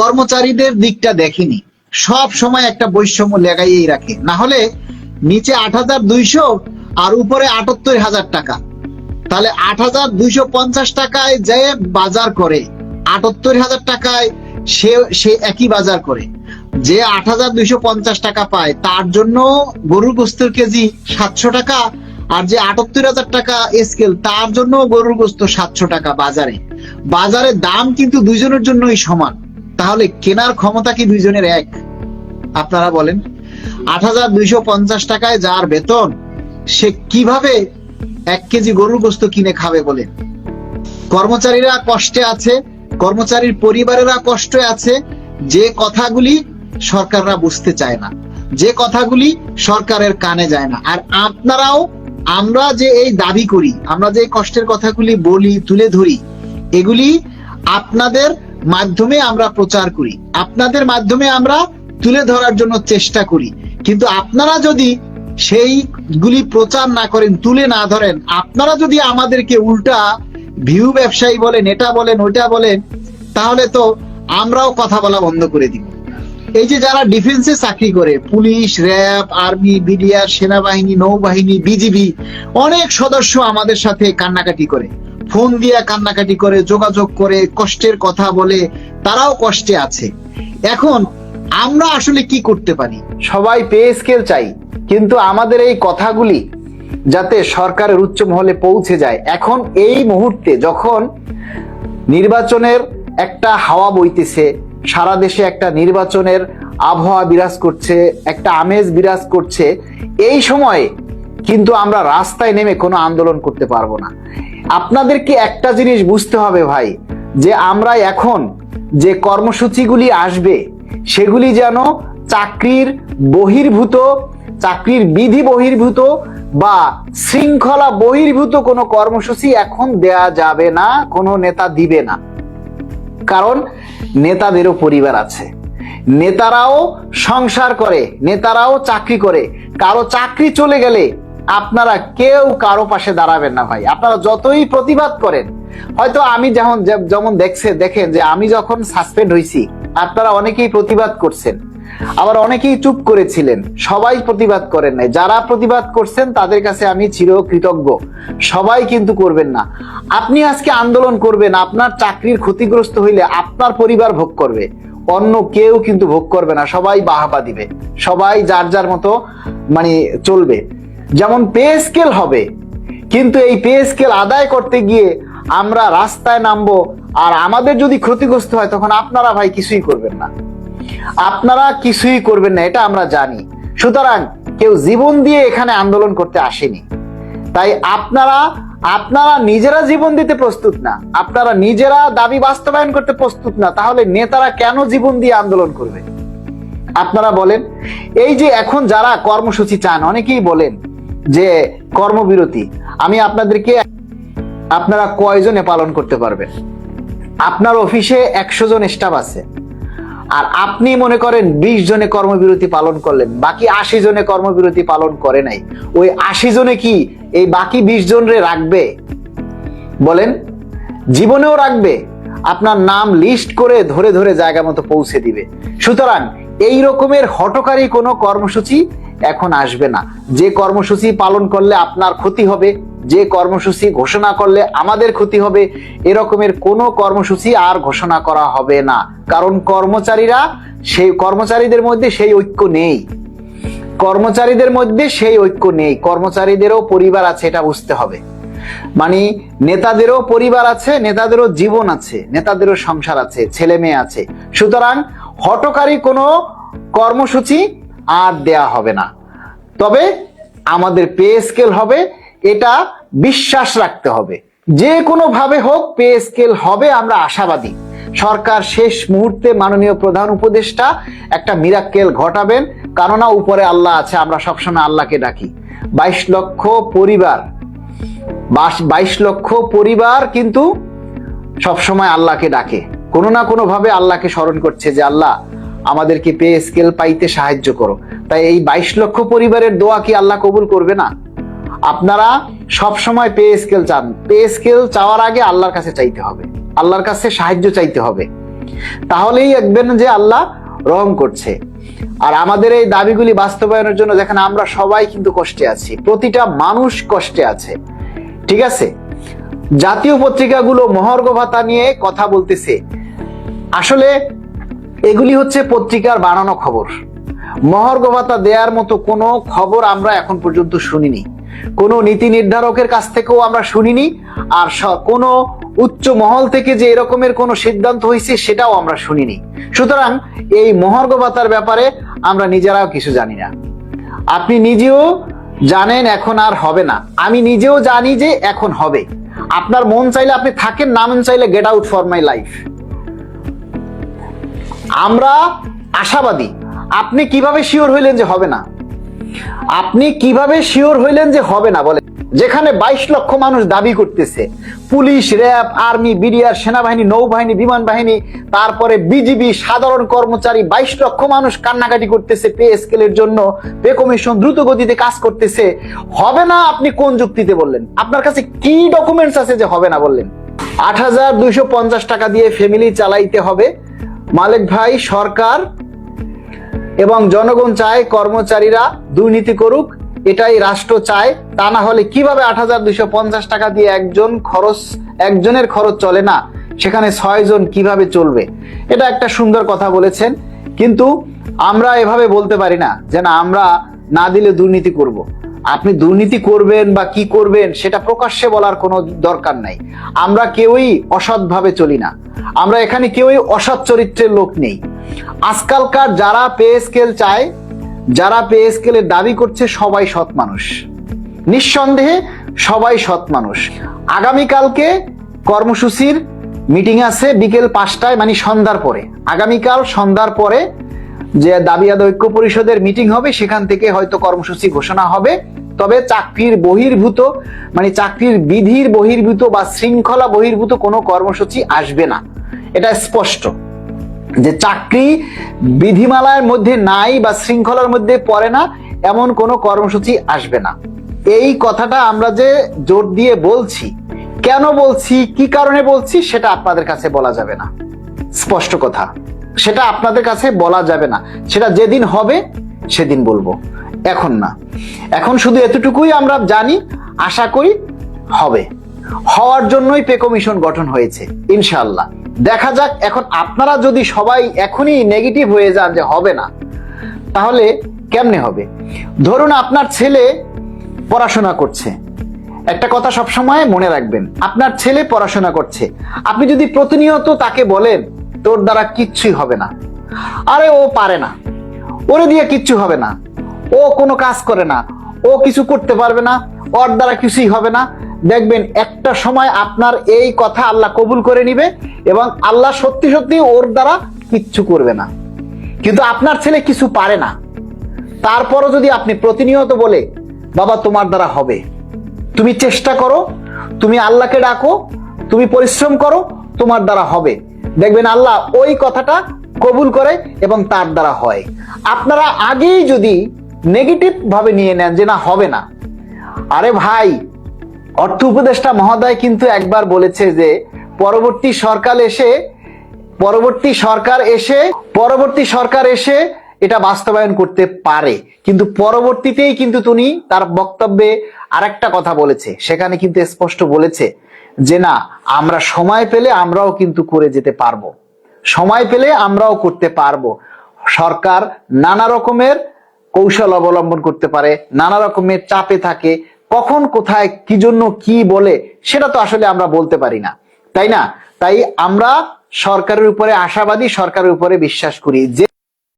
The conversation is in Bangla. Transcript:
কর্মচারীদের দিকটা দেখেনি। সব সময় একটা বৈষম্য লেগাইয়েই রাখে। না হলে নিচে আট হাজার দুইশো আর উপরে আটাত্তর হাজার টাকা। তাহলে আট হাজার দুইশো পঞ্চাশ টাকায় যে বাজার করে, আটাত্তর হাজার টাকায় সে সে একই বাজার করে। যে আট হাজার দুইশো পঞ্চাশ টাকা পায়, তার জন্য গরুর গোস্তের কেজি সাতশো টাকা আর যে আটাত্তর হাজার টাকা স্কেল, তার জন্য গরুর গোস্ত সাতশো টাকা বাজারে। বাজারে দাম কিন্তু দুইজনের জন্যই সমান। তাহলে কেনার ক্ষমতা কি দুইজনের এক? আপনারা বলেন। আট হাজার দুইশো পঞ্চাশ টাকায় যার বেতন, সে কীভাবে এক কেজি গরুর গোস্ত কিনে খাবে বলেন? কর্মচারীরা কষ্টে আছে, কর্মচারীর পরিবারেরা কষ্টে আছে, যে কথাগুলি সরকাররা বুঝতে চায় না, যে কথাগুলি সরকারের কানে যায় না। আর আপনারাও, আমরা যে এই দাবি করি, আমরা যে কষ্টের কথাগুলি বলি, তুলে ধরি, এগুলি আপনাদের মাধ্যমে আমরা প্রচার করি। আপনাদের মাধ্যমে আমরা তুলে ধরার জন্য চেষ্টা করি। কিন্তু আপনারা যদি সেইগুলি প্রচার না করেন, তুলে না ধরেন, আপনারা যদি আমাদেরকে উল্টা ভিউ ব্যবসায়ী বলেন এটা বলেন, ওইটা বলেন, তাহলে তো আমরাও কথা বলা বন্ধ করে দিব। এই যে যারা ডিফেন্সে চাকরি করে, পুলিশ, র্যাব, আর্মি, বিডিআর, সেনাবাহিনী, নৌবাহিনী, বিজিবি, অনেক সদস্য আমাদের সাথে কান্নাকাটি করে। ফোন দিয়ে কান্নাকাটি করে, যোগাযোগ করে, কষ্টের কথা বলে, তারাও কষ্টে আছে। এখন আমরা আসলে কি করতে পারি? সবাই পে স্কেল চাই, কিন্তু আমাদের এই কথাগুলি যাতে সরকারের উচ্চ মহলে পৌঁছে যায়, এখন এই মুহূর্তে যখন নির্বাচনের একটা হাওয়া বইতেছে, সারা দেশে একটা নির্বাচনের আবহাওয়া বিরাজ করছে, একটা আমেজ বিরাজ করছে, এই সময়ে কিন্তু আমরা রাস্তায় নেমে কোনো আন্দোলন করতে পারব না। আপনাদেরকে একটা জিনিস বুঝতে হবে ভাই, যে আমরা এখন যে কর্মসূচিগুলি আসবে, সেগুলি যেন চাকরির বহির্ভূত, চাকরির বিধি বহির্ভূত বা শৃঙ্খলা বহির্ভূত কোনো কর্মসূচি এখন দেয়া যাবে না, কোনো নেতা দিবে না। কারণ নেতাদেরও পরিবার আছে। নেতারাও সংসার করে, নেতারাও চাকরি করে। কারও চাকরি চলে গেলে আপনারা কেউ কারও পাশে দাঁড়াবেন না ভাই। আপনারা যতই প্রতিবাদ করেন, হয়তো আমি যেমন যেমন দেখছে, দেখেন যে আমি যখন সাসপেন্ড হয়েছি আপনারা অনেকেই প্রতিবাদ করছেন। আবার অনেকেই চুপ করেছিলেন, সবাই প্রতিবাদ করেন নাই। যারা প্রতিবাদ করছেন, তাদের কাছে আমি চির কৃতজ্ঞ সবাই কিন্তু করবেন না। আপনি আজকে আন্দোলন করবেন, আপনার চাকরির ক্ষতিগ্রস্ত হইলে আপনার পরিবার ভোগ করবে। অন্য কেউ কিন্তু ভোগ করবে না, সবাই বাহাবা দিবে। সবাই যার যার মতো মানে চলবে। যেমন পে স্কেল হবে, কিন্তু এই পে স্কেল আদায় করতে গিয়ে আমরা রাস্তায় নামবো, আর আমাদের যদি ক্ষতিগ্রস্ত হয়, তখন আপনারা ভাই কিছুই করবেন না। আপনারা কিছুই করবেন না, এটা আমরা জানি। সুতরাং কেউ জীবন দিয়ে এখানে আন্দোলন করতে আসেনি। তাই আপনারা আপনারা নিজেরা জীবন দিতে প্রস্তুত না। আপনারা নিজেরা দাবি বাস্তবায়ন করতে প্রস্তুত না। তাহলে নেতারা কেন জীবন দিয়ে আন্দোলন করবে? আপনারা বলেন, এই যে এখন যারা কর্মসূচি চান, অনেকেই বলেন যে কর্মবিরতি, আমি আপনাদেরকে আপনারা কয়জনে পালন করতে পারবেন? আপনার অফিসে একশো জন স্টাফ আছে, আর আপনি মনে করেন বিশ জনে কর্মবিরতি পালন করলেন, বাকি আশি জনে কর্মবিরতি পালন করে নাই, ওই আশি জনে কি এই বাকি বিশ জনরে রাখবে? বলেন, জীবনেও রাখবে, আপনার নাম লিস্ট করে ধরে ধরে জায়গা মতো পৌঁছে দিবে। সুতরাং এই রকমের হটকারী কোনো কর্মসূচি এখন আসবে না। যে কর্মসূচি পালন করলে আপনার ক্ষতি হবে, যে কর্মসূচি ঘোষণা করলে আমাদের ক্ষতি হবে, এরকমের কোনো কর্মসূচি আর ঘোষণা করা হবে না। কারণ কর্মচারীরা সেই কর্মচারীদের মধ্যে সেই ঐক্য নেই। কর্মচারীদের মধ্যে সেই ঐক্য নেই। কর্মচারীদেরও পরিবার আছে, এটা বুঝতে হবে। মানে নেতাদেরও পরিবার আছে, নেতাদেরও জীবন আছে, নেতাদেরও সংসার আছে ছেলে মেয়ে আছে। সুতরাং হটকারী কোনো কর্মসূচি আর দেয়া হবে না। তবে আমাদের পে স্কেল হবে, এটা বিশ্বাস রাখতে হবে। যে কোনো ভাবে হোক, পে স্কেল হবে, আমরা আশাবাদী। সরকার শেষ মুহূর্তে মাননীয় প্রধান উপদেষ্টা একটা মিরাক্কেল ঘটাবেন, কেননা উপরে আল্লাহ আছে, আমরা সবসময় আল্লাহকে ডাকি। বাইশ লক্ষ পরিবার, বাইশ লক্ষ পরিবার কিন্তু সবসময় আল্লাহকে ডাকে। কোনো না কোনো ভাবে আল্লাহকে স্মরণ করছে যে আল্লাহ আমাদেরকে পে স্কেল পাইতে সাহায্য করো। তাই এই বাইশ লক্ষ পরিবারের দোয়া কি আল্লাহ কবুল করবে না? আপনারা সব সময় পে স্কেল চান। পে স্কেল চাওয়ার আগে আল্লাহর কাছে চাইতে হবে। আল্লাহর কাছে সাহায্য চাইতে হবে। তাহলেই দেখবেন যে আল্লাহ রহম করছে। আর আমাদের এই দাবিগুলি বাস্তবায়নের জন্য দেখেন আমরা সবাই কিন্তু কষ্টে আছি। প্রতিটা মানুষ কষ্টে আছে। ঠিক আছে? জাতীয় পত্রিকাগুলো মহর্গ ভাতা নিয়ে কথা বলতেছে। আসলে এগুলি হচ্ছে পত্রিকার বানানো খবর। মহর্গ ভাতা দেওয়ার মতো কোনো খবর আমরা এখন পর্যন্ত শুনিনি। কোনো নীতি নির্ধারকের কাছ থেকেও আমরা শুনিনি, আর কোনো উচ্চ মহল থেকে যে এরকমের কোনো সিদ্ধান্ত হয়েছে সেটাও আমরা শুনিনি। সুতরাং এই মহর্গ ভাতার ব্যাপারে আমরা নিজেরাও কিছু জানি না। আপনি নিজেও জানেন এখন আর হবে না। আমি নিজেও জানি যে এখন হবে। আপনার মন চাইলে আপনি থাকেন, না মন চাইলে get out for my life আমরা আশাবাদী। আপনি কীভাবে শিওর হইলেন যে হবে না? আপনি কীভাবে শিওর হইলেন যে হবে না বলে যেখানে বাইশ লক্ষ মানুষ দাবি করতেছে, পুলিশ, র্যাব, আর্মি, বিডিআর, সেনাবাহিনী, নৌবাহিনী, বিমান বাহিনী, তারপরে বিজিবি, সাধারণ কর্মচারী, বাইশ লক্ষ মানুষ কান্নাকাটি করতেছে পে স্কেলের জন্য, পে কমিশন দ্রুত গতিতে কাজ করতেছে। হবে না আপনি কোন যুক্তিতে বললেন? আপনার কাছে কি ডকুমেন্টস আছে যে হবে না বললেন? আট হাজার দুইশো পঞ্চাশ টাকা দিয়ে ফ্যামিলি চালাইতে হবে মালিক ভাই, সরকার এবং জনগণ চায় কর্মচারীরা দুর্নীতি করুক, এটাই রাষ্ট্র চায়। তা না হলে কীভাবে আট হাজার দুইশো পঞ্চাশ টাকা দিয়ে একজন খরচ, একজনের খরচ চলে না? সেখানে ছয় জন কীভাবে চলবে? এটা একটা সুন্দর কথা বলেছেন। কিন্তু আমরা এভাবে বলতে পারি না যে না, আমরা না দিলে দুর্নীতি করব। আপনি দুর্নীতি করবেন বা কি করবেন, সেটা প্রকাশ্যে বলার কোনো দরকার নাই। আমরা কেউই অসৎভাবে চলি না। আমরা এখানে কেউই অসৎ চরিত্রের লোক নেই। আজকালকার যারা পে স্কেল চায়, যারা পে স্কেলের দাবি করছে, সবাই সৎ মানুষ। নিঃসন্দেহে সবাই সৎ মানুষ। আগামীকালকে কর্মসূচির মিটিং আছে বিকেল পাঁচটায় মানে সন্ধ্যার পরে। আগামীকাল সন্ধ্যার পরে যে দাবি ঐক্য পরিষদের মিটিং হবে, সেখান থেকে হয়তো কর্মসূচি ঘোষণা হবে। তবে চাকরির বহির্ভূত মানে চাকরির বিধির বহির্ভূত বা শৃঙ্খলা বহির্ভূত কোনো কর্মসূচি আসবে না। এটা স্পষ্ট যে চাকরি বিধিমালার মধ্যে নাই বা শৃঙ্খলার মধ্যে পড়ে না, এমন কোনো কর্মসূচি আসবে না। এই কথাটা আমরা যে জোর দিয়ে বলছি, কেন বলছি, কি কারণে বলছি, সেটা আপনাদের কাছে বলা যাবে না। স্পষ্ট কথা, সেটা আপনাদের কাছে বলা যাবে না। সেটা যেদিন হবে, সেদিন বলব। এখন না। এখন শুধু এতটুকুই আমরা জানি, আশা করি হবে। হওয়ার জন্যই পে কমিশন গঠন হয়েছে, ইনশাআল্লাহ। দেখা যাক, এখন আপনারা যদি সবাই এখনই নেগেটিভ হয়ে যান যে হবে না, তাহলে কেমনে হবে? ধরুন আপনার ছেলে পড়াশোনা করছে। একটা কথা সবসময় মনে রাখবেন, আপনার ছেলে পড়াশোনা করছে। আপনি যদি প্রতিনিয়ত তাকে বলেন, তোর দ্বারা কিচ্ছুই হবে না। আরে, ও পারে না। ওরে দিয়ে কিচ্ছু হবে না। ও কোনো কাজ করে না। ও কিছু করতে পারবে না। ওর দ্বারা কিছুই হবে না। দেখবেন একটা সময় আপনার এই কথা আল্লাহ কবুল করে নিবে এবং আল্লাহ সত্যি সত্যি ওর দ্বারা কিচ্ছু করবে না। কিন্তু আপনার ছেলে কিছু পারে না। তারপরও যদি আপনি প্রতিনিয়ত বলে, বাবা, তোমার দ্বারা হবে। তুমি চেষ্টা করো, তুমি আল্লাহকে ডাকো, তুমি পরিশ্রম করো, তোমার দ্বারা হবে। দেখবেন আল্লাহ ওই কথাটা কবুল করে এবং তার দ্বারা হয়। আপনারা আগেই যদি নেগেটিভ ভাবে নিয়ে নেন যে না, হবে না। আরে ভাই অর্থ উপদেষ্টা মহোদয় কিন্তু একবার বলেছে যে, পরবর্তী সরকার এসে, পরবর্তী সরকার এসে, পরবর্তী সরকার এসে এটা বাস্তবায়ন করতে পারে। কিন্তু পরবর্তীতেই কিন্তু তিনি তার বক্তব্যে আরেকটা কথা বলেছে। সেখানে কিন্তু স্পষ্ট বলেছে যে, না, আমরা সময় পেলে আমরাও কিন্তু করে যেতে পারব। সময় পেলে আমরাও করতে পারব। সরকার নানা রকমের কৌশল অবলম্বন করতে পারে, নানা রকমের চাপে থাকে কখন, কোথায়, কি জন্য, কি বলে, সেটা তো আসলে আমরা বলতে পারি না। তাই না? তাই আমরা সরকারের উপরে, আশাবাদী সরকারের উপরে বিশ্বাস করি যে